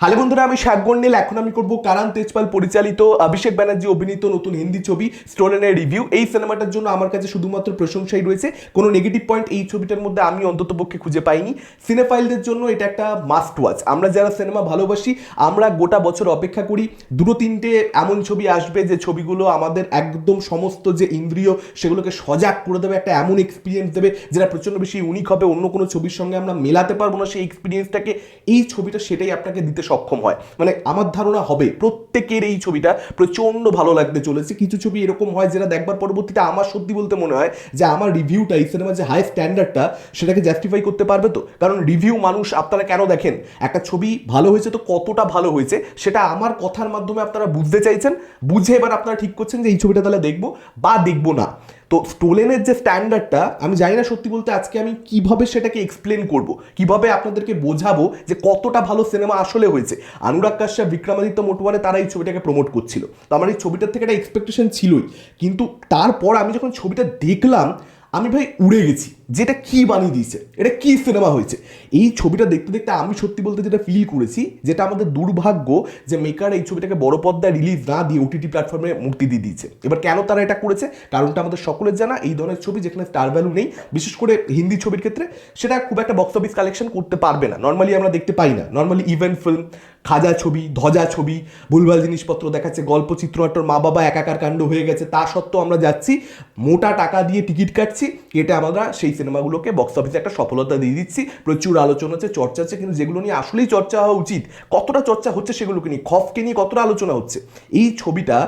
Hello বন্ধুরা, আমি শাকগন্ডিল এখন আমি করব কারান তেজপাল পরিচালিত, অভিষেক ব্যানার্জি অভিনীত নতুন হিন্দি ছবি স্টোলেনের রিভিউ। এই সিনেমাটার জন্য আমার কাছে শুধুমাত্র প্রশংসাই রয়েছে। কোনো নেগেটিভ পয়েন্ট এই ছবিটার মধ্যে আমি অন্তত পক্ষে খুঁজে পাইনি। সিনেফাইলদের জন্য এটা একটা মাস্ট ওয়াচ আমরা যারা সিনেমা ভালোবাসি, আমরা গোটা বছর অপেক্ষা করি। দুটো তিনটে এমন ছবি আসবে যে ছবিগুলো আমাদের একদম সমস্ত যে ইন্দ্রিয়, সেগুলোকে সজাগ করে দেবে, একটা এমন এক্সপিরিয়েন্স দেবে যেটা প্রচণ্ড বেশি ইউনিক হবে। অন্য কোনো ছবির সঙ্গে আমরা মেলাতে পারব না সেই এক্সপিরিয়েন্সটাকে এই ছবিটা সেটাই আপনাকে দিতে সক্ষম হয়। মানে আমার ধারণা হবে প্রত্যেকের এই ছবিটা প্রচণ্ড ভালো লাগতে চলেছে। কিছু ছবি এরকম হয় যেটা দেখবার পরবর্তীতে আমার সত্যি বলতে মনে হয় যে আমার রিভিউটা এই সিনেমার যে হাই স্ট্যান্ডার্ডটা সেটাকে জাস্টিফাই করতে পারবে তো? কারণ রিভিউ মানুষ আপনারা কেন দেখেন? একটা ছবি ভালো হয়েছে তো কতটা ভালো হয়েছে? সেটা আমার কথার মাধ্যমে আপনারা বুঝতে চাইছেন। বুঝে এবার আপনারা ঠিক করছেন যে এই ছবিটা তাহলে দেখব বা দেখব না। তো স্টোলেনের যে স্ট্যান্ডার্ডটা আমি জানি না সত্যি বলতে আজকে আমি কীভাবে সেটাকে এক্সপ্লেন করব, কীভাবে আপনাদেরকে বোঝাবো যে কতটা ভালো সিনেমা আসলে হয়েছে। অনুরাগ কাশ্যপ, বিক্রমাদিত্য মোটওয়ানে তারা এই ছবিটাকে প্রমোট করছিল। তো আমার এই ছবিটার থেকে একটা এক্সপেকটেশন ছিলই। কিন্তু তারপর আমি যখন ছবিটা দেখলাম আমি ভাই উড়ে গেছি। যেটা কি বানিয়ে দিয়েছে? এটা কি সিনেমা হয়েছে? এই ছবিটা দেখতে দেখতে আমি সত্যি বলতে যেটা ফিল করেছি, যেটা আমাদের দুর্ভাগ্য যে মেকার এই ছবিটাকে বড় পর্দায় রিলিজ না দিয়ে ওটিটি প্ল্যাটফর্মে মুক্তি দিয়ে দিয়েছে। এবার কেন তারা এটা করেছে? কারণটা আমাদের সকলের জানা। এই ধরনের ছবি যেখানে স্টার ভ্যালু নেই, বিশেষ করে হিন্দি ছবির ক্ষেত্রে, সেটা খুব একটা বক্স অফিস কালেকশন করতে পারবে না। নর্মালি আমরা দেখতে পাই না। নর্মালি ইভেন্ট ফিল্ম খাজা ছবি ধজা ছবি, ভুলভাল জিনিসপত্র দেখাচ্ছে, গল্প চিত্রনাট্যর মা বাবা একাকার কাণ্ড হয়ে গেছে, তা সত্ত্বেও আমরা যাচ্ছি, মোটা টাকা দিয়ে টিকিট কাটছি, এটা আমরা সেই সিনেমাগুলোকে বক্স অফিসে একটা সফলতা দিয়ে দিচ্ছি, প্রচুর আলোচনা হচ্ছে, চর্চা হচ্ছে, কিন্তু যেগুলো নিয়ে আসলেই চর্চা হওয়া উচিত, কতটা চর্চা হচ্ছে সেগুলোকে নিয়ে, খফকে নিয়ে কতটা আলোচনা হচ্ছে, এই ছবিটা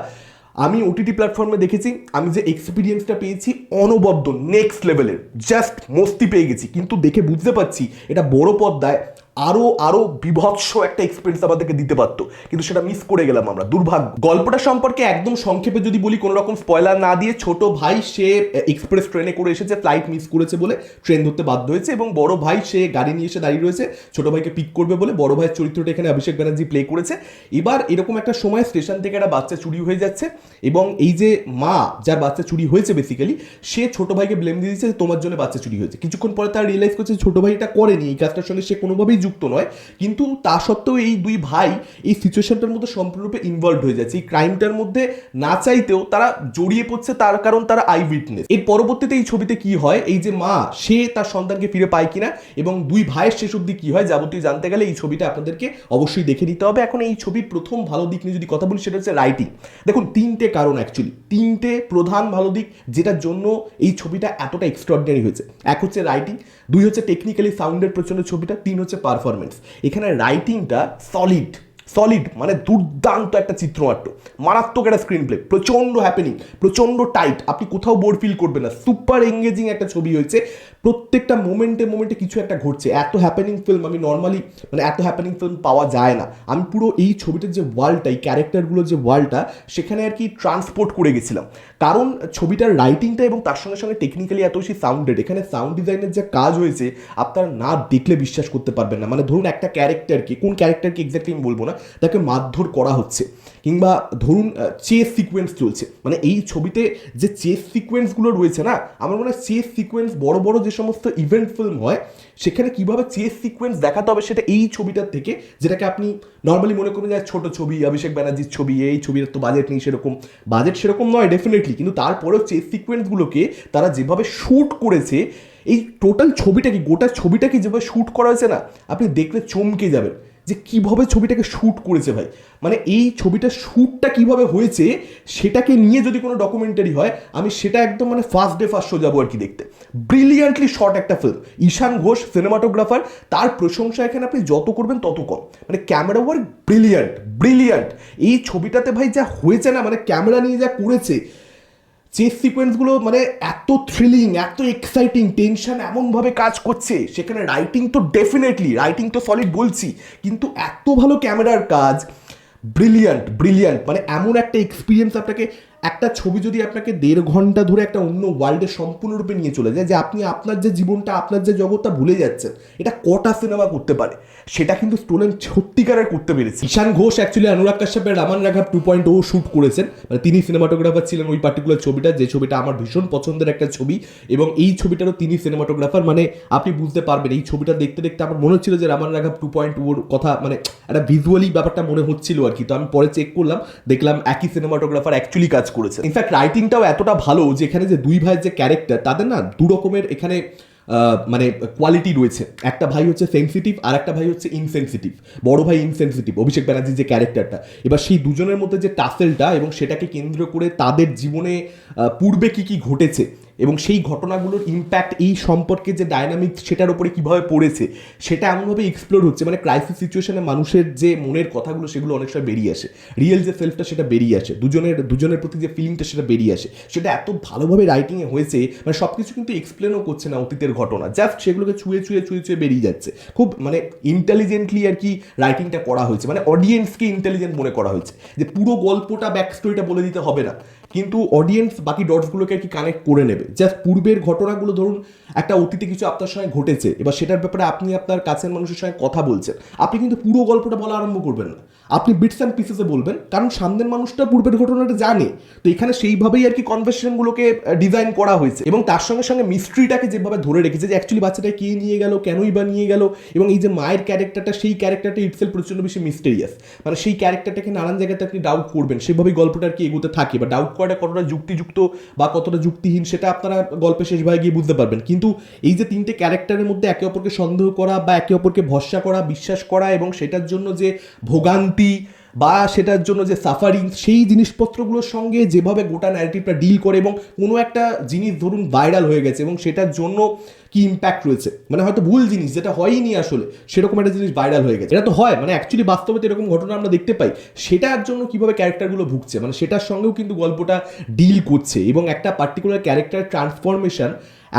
আমি ওটিটি প্ল্যাটফর্মে দেখেছি, আমি যে এক্সপিরিয়েন্সটা পেয়েছি, অনবদ্য নেক্সট লেভেলের জাস্ট মস্তি পেয়ে গেছি, কিন্তু দেখে বুঝতে পারছি, এটা বড় পর্দায় আরও আরও বিভৎস একটা এক্সপিরিয়েন্স আমাদেরকে দিতে পারতো। কিন্তু সেটা মিস করে গেলাম আমরা, দুর্ভাগ্য। গল্পটা সম্পর্কে একদম সংক্ষেপে যদি বলি, কোনো রকম স্পয়লার না দিয়ে ছোট ভাই সে এক্সপ্রেস ট্রেনে করে এসেছে ফ্লাইট মিস করেছে বলে ট্রেন ধরতে বাধ্য হয়েছে এবং বড় ভাই সে গাড়ি নিয়ে এসে দাঁড়িয়ে রয়েছে, ছোট ভাইকে পিক করবে বলে বড় ভাইয়ের চরিত্রটা এখানে অভিষেক ব্যানার্জি প্লে করেছে। এবার এরকম একটা সময় স্টেশন থেকে একটা বাচ্চা চুরি হয়ে যাচ্ছে এবং এই যে মা, যার বাচ্চা চুরি হয়েছে বেসিক্যালি সে ছোট ভাইকে ব্লেম দিয়ে দিচ্ছে তোমার জন্য বাচ্চা চুরি হয়েছে। কিছুক্ষণ পরে তার রিয়েলাইজ করছে ছোট ভাই এটা করেনি, এই কাজটার সঙ্গে সে কোনোভাবেই যুক্ত নয়, কিন্তু তা সত্ত্বেও এই দুই ভাই এই সিচুয়েশনটার মধ্যে সম্পূর্ণরূপে ইনভলভ হয়ে যাচ্ছে। এই ক্রাইমটার মধ্যে না চাইতেও তারা জড়িয়ে পড়ছে তার কারণ তারা আই উইটনেস এর পরবর্তীতে এই ছবিতে কি হয়? এই যে মা, সে তার সন্তানকে ফিরে পায় কিনা এবং দুই ভাইয়ের শেষ অব্দি কি হয় যাবতীয় জানতে গেলে এই ছবিটা আপনাদেরকে অবশ্যই দেখে নিতে হবে। এখন এই ছবির প্রথম ভালো দিক নিয়ে যদি কথা বলি, সেটা হচ্ছে রাইটিং দেখুন, তিনটে কারণ অ্যাকচুয়ালি তিনটে প্রধান ভালো দিক যেটার জন্য এই ছবিটা এতটা এক্সট্রাঅর্ডিনারি হয়েছে। এক হচ্ছে রাইটিং দুই হচ্ছে টেকনিক্যালি সাউন্ডের প্রচণ্ড ছবিটা, তিন হচ্ছে পারফরমেন্স এখানে রাইটিংটা সলিড সলিড মানে দুর্দান্ত একটা চিত্রনাট্য। মারাত্মক একটা স্ক্রিন প্লে প্রচণ্ড হ্যাপেনিং প্রচণ্ড টাইট আপনি কোথাও বোর ফিল করবেন না। সুপার এঙ্গেজিং একটা ছবি হয়েছে। প্রত্যেকটা মোমেন্টে মোমেন্টে কিছু একটা ঘটছে। এত হ্যাপেনিং ফিল্ম আমি নর্মালি মানে এত হ্যাপেনিং ফিল্ম পাওয়া যায় না। আমি পুরো এই ছবিটার যে ওয়ার্ল্ডটা এই ক্যারেক্টারগুলোর যে ওয়ার্ল্ডটা সেখানে আর কি ট্রান্সপোর্ট করে গেছিলাম। কারণ ছবিটার রাইটিংটা এবং তার সঙ্গে সঙ্গে টেকনিক্যালি এত বেশি সাউন্ডেড এখানে সাউন্ড ডিজাইনের যে কাজ হয়েছে, আপনারা না দেখলে বিশ্বাস করতে পারবেন না। মানে ধরুন একটা ক্যারেক্টারকে কোন ক্যারেক্টারকে এক্স্যাক্টলি আমি বলব না তাকে মারধর করা হচ্ছে। কিংবা ধরুন চেস সিকোয়েন্স চলছে। মানে এই ছবিতে যে চেস সিকোয়েন্সগুলো রয়েছে না, আমার মনে হয় চেস সিকোয়েন্স বড় বড় যে সমস্ত ইভেন্ট ফিল্ম হয়, সেখানে কীভাবে চেস সিকোয়েন্স দেখাতে হবে সেটা এই ছবিটার থেকে, যেটাকে আপনি নর্মালি মনে করবেন যে ছোট ছবি, অভিষেক ব্যানার্জির ছবি, এই ছবির তো বাজেট নেই সেরকম। বাজেট সেরকম নয় ডেফিনেটলি কিন্তু তারপরেও চেস সিকোয়েন্সগুলোকে তারা যেভাবে শ্যুট করেছে, এই টোটাল ছবিটাকে, গোটা ছবিটাকে যেভাবে শ্যুট করা হয়েছে না, আপনি দেখলে চমকে যাবেন। যে কীভাবে ছবিটাকে শ্যুট করেছে ভাই। মানে এই ছবিটার শ্যুটটা কীভাবে হয়েছে, সেটাকে নিয়ে যদি কোনো ডকুমেন্টারি হয়, আমি সেটা একদম মানে ফার্স্ট ডে ফার্স্ট শো যাব আর কি দেখতে। ব্রিলিয়ান্টলি শর্ট একটা ফিল্ম ঈশান ঘোষ সিনেমাটোগ্রাফার তার প্রশংসা এখানে আপনি যত করবেন তত কম। মানে ক্যামেরা ওয়ার্ক ব্রিলিয়ান্ট ব্রিলিয়ান্ট এই ছবিটাতে ভাই যা হয়েছে না মানে ক্যামেরা নিয়ে যা করেছে চেস সিকোয়েন্সগুলো মানে এত থ্রিলিং এত এক্সাইটিং টেনশন এমনভাবে কাজ করছে, সেখানে রাইটিং তো ডেফিনেটলি রাইটিং তো সলিড বলছি, কিন্তু এত ভালো ক্যামেরার কাজ ব্রিলিয়ান্ট ব্রিলিয়ান্ট মানে এমন একটা এক্সপিরিয়েন্স আপনাকে একটা ছবি যদি আপনাকে দেড় ঘণ্টা ধরে একটা অন্য ওয়ার্ল্ডে সম্পূর্ণরূপে নিয়ে চলে যায় যে আপনি আপনার যে জীবনটা, আপনার যে জগৎটা ভুলে যাচ্ছেন, এটা কটা সিনেমা করতে পারে? সেটা কিন্তু স্টোলেন সত্যিকারের করতে পেরেছে। ঈশান ঘোষ অ্যাকচুয়ালি অনুরাগ কাশ্যপের রামান রাঘব টু পয়েন্ট ও শ্যুট করেছেন। মানে তিনি সিনেমাটোগ্রাফার ছিলেন ওই পার্টিকুলার ছবিটা, যে ছবিটা আমার ভীষণ পছন্দের একটা ছবি। এবং এই ছবিটারও তিনি সিনেমাটোগ্রাফার মানে আপনি বুঝতে পারবেন, এই ছবিটা দেখতে দেখতে আমার মনে হচ্ছিল যে রামান রাঘব টু পয়েন্ট ওর কথা মানে একটা ভিজুয়ালি ব্যাপারটা মনে হচ্ছিল আর কি। তো আমি পরে চেক করলাম, দেখলাম একই সিনেমাটোগ্রাফার অ্যাকচুয়ালি কাজ করেছে ইনফ্যাক্ট রাইটিংটাও এতটা ভালো যে এখানে যে দুই ভাইয়ের যে ক্যারেক্টার তাদের না দু রকমের এখানে মানে কোয়ালিটি রয়েছে। একটা ভাই হচ্ছে সেন্সিটিভ আর একটা ভাই হচ্ছে ইনসেন্সিটিভ বড় ভাই ইনসেন্সিটিভ অভিষেক ব্যানার্জির যে ক্যারেক্টারটা এবার সেই দুজনের মধ্যে যে টাসেলটা এবং সেটাকে কেন্দ্র করে তাদের জীবনে পূর্বে কি কি ঘটেছে এবং সেই ঘটনাগুলোর ইম্প্যাক্ট এই সম্পর্কে যে ডায়নামিক সেটার উপরে কীভাবে পড়েছে, সেটা এমনভাবে এক্সপ্লোর হচ্ছে। মানে ক্রাইসিস সিচুয়েশনে মানুষের যে মনের কথাগুলো, সেগুলো অনেক সময় বেরিয়ে আসে। রিয়েল যে সেলফটা সেটা বেরিয়ে আসে। দুজনের দুজনের প্রতি যে ফিলিংটা সেটা বেরিয়ে আসে। সেটা এত ভালোভাবে রাইটিংয়ে হয়েছে মানে সব কিছু কিন্তু এক্সপ্লেনও করছে না অতীতের ঘটনা। জাস্ট সেগুলোকে ছুঁয়ে ছুঁয়ে ছুঁয়ে ছুঁয়ে বেরিয়ে যাচ্ছে। খুব মানে ইন্টেলিজেন্টলি আর কি রাইটিংটা করা হয়েছে। মানে অডিয়েন্সকে ইন্টেলিজেন্ট মনে করা হয়েছে। যে পুরো গল্পটা ব্যাক স্টোরিটা বলে দিতে হবে না। কিন্তু অডিয়েন্স বাকি ডটসগুলোকে আর কি কানেক্ট করে নেবে। জাস্ট পূর্বের ঘটনাগুলো ধরুন, একটা অতীতে কিছু আপনার সঙ্গে ঘটেছে, এবার সেটার ব্যাপারে আপনি আপনার কাছের মানুষের সঙ্গে কথা বলছেন। আপনি কিন্তু পুরো গল্পটা বলা আরম্ভ করবেন না। আপনি বিটস অ্যান্ড পিসেসে বলবেন, কারণ সামনের মানুষটা পূর্বের ঘটনাটা জানে। তো এখানে সেইভাবেই আর কি কনভার্সেশনগুলোকে ডিজাইন করা হয়েছে। এবং তার সঙ্গে সঙ্গে মিস্ট্রিটাকে যেভাবে ধরে রেখেছে যে অ্যাকচুয়ালি বাচ্চাটা কে নিয়ে গেল, কেনই বা নিয়ে গেল, এবং এই যে মায়ের ক্যারেক্টারটা সেই ক্যারেক্টারটা ইটসেল প্রচণ্ড বেশি মিস্টেরিয়াস মানে সেই ক্যারেক্টারটাকে নানান জায়গাতে আপনি ডাউট করবেন। সেভাবেই গল্পটা আর কি এগোতে থাকে বা ডাউট করাটা কতটা যুক্তিযুক্ত বা কতটা যুক্তিহীন সেটা আপনারা গল্পের শেষ ভাগে গিয়ে বুঝতে পারবেন। কিন্তু এই যে তিনটে ক্যারেক্টারের মধ্যে একে অপরকে সন্দেহ করা বা একে অপরকে ভরসা করা, বিশ্বাস করা এবং সেটার জন্য যে ভোগান্তি বা সেটার জন্য যে সাফারিং সেই জিনিসপত্রগুলোর সঙ্গে যেভাবে গোটা ন্যারেটিভটা ডিল করে এবং কোনো একটা জিনিস ধরুন ভাইরাল হয়ে গেছে এবং সেটার জন্য কি ইম্প্যাক্ট রয়েছে? মানে হয়তো ভুল জিনিস যেটা হয়নি আসলে, সেরকম একটা জিনিস ভাইরাল হয়ে গেছে। এটা তো হয় মানে অ্যাকচুয়ালি বাস্তবে তো এরকম ঘটনা আমরা দেখতে পাই। সেটার জন্য কীভাবে ক্যারেক্টারগুলো ভুগছে? মানে সেটার সঙ্গেও কিন্তু গল্পটা ডিল করছে এবং একটা পার্টিকুলার ক্যারেক্টার ট্রান্সফরমেশন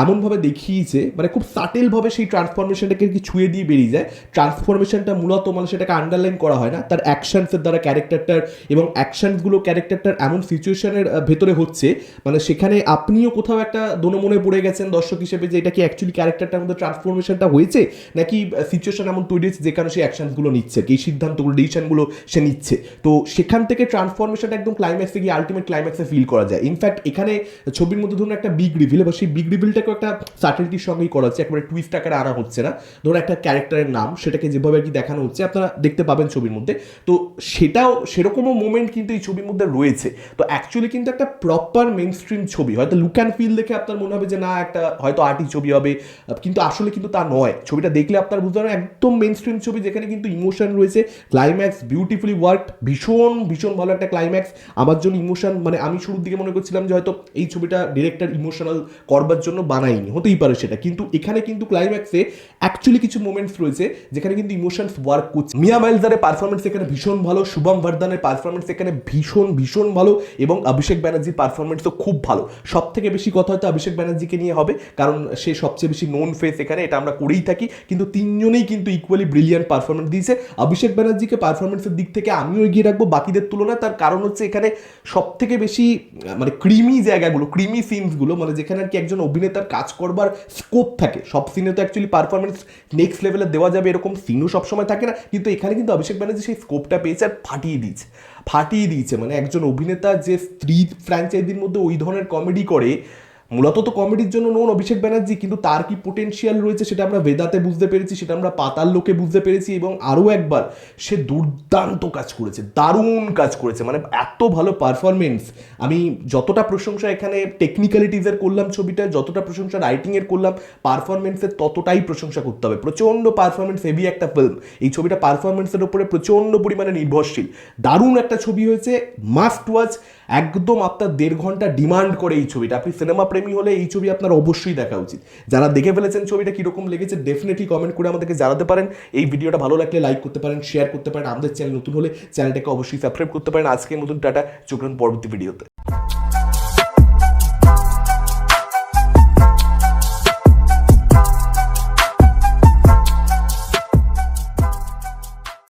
এমনভাবে দেখিয়েছে মানে খুব সাটেলভাবে সেই ট্রান্সফরমেশনটাকে কি ছুঁয়ে দিয়ে বেরিয়ে যায়। ট্রান্সফরমেশনটা মূলত মানে সেটাকে আন্ডারলাইন করা হয় না, তার অ্যাকশনসের দ্বারা ক্যারেক্টারটার এবং অ্যাকশনসগুলো ক্যারেক্টারটার এমন সিচুয়েশনের ভেতরে হচ্ছে। মানে সেখানে আপনিও কোথাও একটা দোনমনে পড়ে গেছেন দর্শক হিসেবে যে এটা কি ক্যারেক্টারটার মধ্যে ট্রান্সফরমেশনটা হয়েছে? নাকি সিচুয়েশন এমন তৈরি হচ্ছে যেখানে সে অ্যাকশনসগুলো নিচ্ছে কি সিদ্ধান্তগুলো ডিসিশনগুলো সে নিচ্ছে? তো সেখান থেকে ট্রান্সফরমেশনটা একদম ক্লাইম্যাক্সে গিয়ে আলটিমেট ক্লাইম্যাক্সে ফিল করা যায়। ইনফ্যাক্ট এখানে ছবির মধ্যে ধরুন একটা বিগ রিভিল এবার সেই বিগ রিভিলটাকেও একটা সার্টেনিটির সঙ্গেই করা হচ্ছে, একবারে টুইস্ট আকারে আনা হচ্ছে না। ধরুন একটা ক্যারেক্টারের নাম, সেটাকে যেভাবে আর কি দেখানো হচ্ছে, আপনারা দেখতে পাবেন ছবির মধ্যে। তো সেটাও, সেরকমও মোমেন্ট কিন্তু এই ছবির মধ্যে রয়েছে। তো অ্যাকচুয়ালি কিন্তু একটা প্রপার মেন স্ট্রিম ছবি, হয়তো লুক অ্যান্ড ফিল দেখে আপনার মনে হবে যে না, একটা হয়তো আর্টি ছবি হবে কিন্তু আসলে কিন্তু তা নয়। ছবিটা দেখলে আপনার বুঝতে পারবেন, একদম মেন স্ট্রিম ছবি যেখানে কিন্তু ইমোশন রয়েছে ক্লাইম্যাক্স বিউটিফুলি ওয়ার্ক ভীষণ ভীষণ ভালো একটা ক্লাইম্যাক্স আমার জন্য ইমোশন মানে আমি শুরুর দিকে মনে করছিলাম যে হয়তো এই ছবিটা ডিরেক্টর ইমোশনাল করবার জন্য বানায়নি, হতেই পারে সেটা। কিন্তু এখানে কিন্তু ক্লাইম্যাক্সে অ্যাকচুয়ালি কিছু মোমেন্টস রয়েছে, যেখানে কিন্তু ইমোশনস ওয়ার্ক করছে। মিয়া মাইলজারের পারফরমেন্স এখানে ভীষণ ভালো, শুভম বর্ধনের পারফরমেন্স এখানে ভীষণ ভীষণ ভালো এবং অভিষেক ব্যানার্জির পারফরমেন্সও খুব ভালো। সব থেকে বেশি কথা হয়তো অভিষেক ব্যানার্জিকে নিয়ে হবে, কারণ সে সবচেয়ে বেশি নোন ফেস এখানে, এটা আমরা করেই থাকি। কিন্তু তিনজনেই কিন্তু ইকুয়ালি ব্রিলিয়ান্ট পারফরমেন্স দিয়েছে। অভিষেক ব্যানার্জিকে পারফরমেন্সের দিক থেকে আমিও এগিয়ে রাখব বাকিদের তুলনায়। তার কারণ হচ্ছে এখানে সব থেকে বেশি মানে ক্রিমি জায়গাগুলো ক্রিমি সিনসগুলো মানে যেখানে আর কি একজন অভিনেতার কাজ করবার স্কোপ থাকে। সব সিনে তো অ্যাকচুয়ালি পারফরমেন্স নেক্সট লেভেলে দেওয়া যাবে এরকম সিনও সবসময় থাকে না। কিন্তু এখানে কিন্তু অভিষেক ব্যানার্জি সেই স্কোপটা পেয়েছে আর ফাটিয়ে দিয়েছে। ফাটিয়ে দিয়েছে মানে একজন অভিনেতা যে স্ত্রী ফ্র্যাঞ্চাইজির মধ্যে ওই ধরনের কমেডি করে মূলত তো কমেডির জন্য নোন অভিষেক ব্যানার্জি, কিন্তু তার কি পোটেনশিয়াল রয়েছে সেটা আমরা বেদাতে বুঝতে পেরেছি, সেটা আমরা পাতাল লোকে বুঝতে পেরেছি এবং আরও একবার সে দুর্দান্ত কাজ করেছে, দারুণ কাজ করেছে মানে এত ভালো পারফরমেন্স আমি যতটা প্রশংসা এখানে টেকনিক্যালিটিজের করলাম ছবিটা, যতটা প্রশংসা রাইটিংয়ের করলাম পারফরমেন্সের ততটাই প্রশংসা করতে হবে। প্রচণ্ড পারফরমেন্স হেভি একটা ফিল্ম এই ছবিটা পারফরমেন্সের উপরে প্রচণ্ড পরিমাণে নির্ভরশীল। দারুণ একটা ছবি হয়েছে মাস্ট ওয়াচ একদম আপনার দেড় ঘণ্টা ডিমান্ড করে এই ছবিটা। আপনি সিনেমা প্রেমী হলে এই ছবি আপনার অবশ্যই দেখা উচিত। যারা দেখে ফেলেছেন ছবিটা কীরকম লেগেছে ডেফিনেটলি কমেন্ট করে আমাদেরকে জানাতে পারেন। এই ভিডিওটা ভালো লাগলে লাইক করতে পারেন শেয়ার করতে পারেন। আমাদের চ্যানেল নতুন হলে চ্যানেলটাকে অবশ্যই সাবস্ক্রাইব করতে পারেন। আজকের মতন টাটা, চোখ পরবর্তী ভিডিওতে